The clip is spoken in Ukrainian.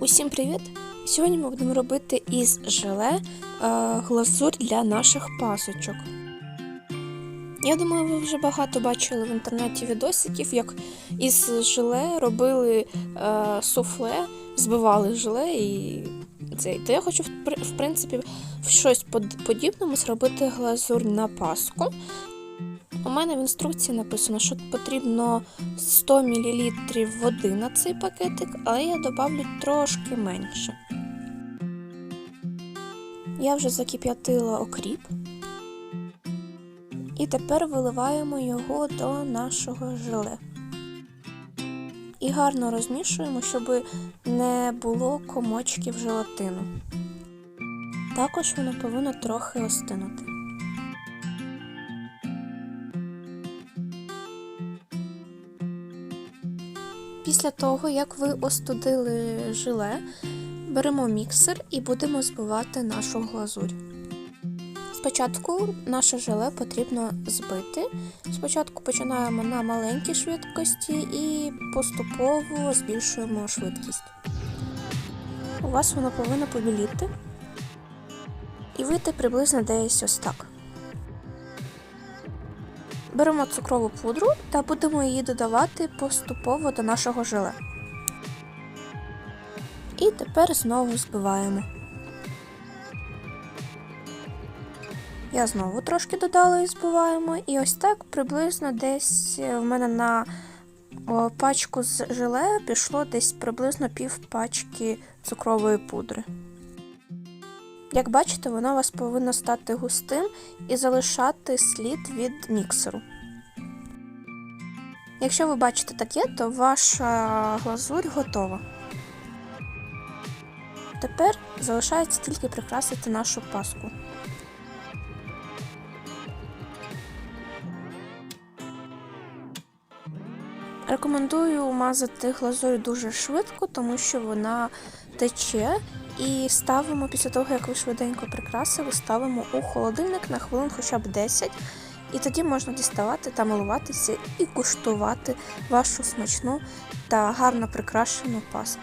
Усім привіт! Сьогодні ми будемо робити із желе е, глазурь для наших пасочок. Я думаю, ви вже багато бачили в інтернеті відосиків, як із желе робили е, суфле, збивали желе і цей. То я хочу, в принципі, в щось под- подібному зробити глазурь на паску. У мене в інструкції написано, що потрібно 100 мл води на цей пакетик, але я добавлю трошки менше. Я вже закип'ятила окріп. І тепер виливаємо його до нашого желе. І гарно розмішуємо, щоб не було комочків желатину. Також воно повинно трохи остинути. Після того, як ви остудили желе, беремо міксер і будемо збивати нашу глазурь. Спочатку наше желе потрібно збити. Спочатку починаємо на маленькій швидкості і поступово збільшуємо швидкість. У вас воно повинно побіліти і вийти приблизно десь ось так. Беремо цукрову пудру та будемо її додавати поступово до нашого желе. І тепер знову збиваємо. Я знову трошки додала і збиваємо. І ось так приблизно десь в мене на пачку з желе пішло десь приблизно пів пачки цукрової пудри. Як бачите, воно у вас повинно стати густим і залишати слід від міксеру. Якщо ви бачите таке, то ваша глазурь готова. Тепер залишається тільки прикрасити нашу паску. Рекомендую мазати глазурь дуже швидко, тому що вона тече. І ставимо після того, як ви швиденько прикрасили, ставимо у холодильник на хвилин хоча б 10. І тоді можна діставати та милуватися і куштувати вашу смачну та гарно прикрашену паску.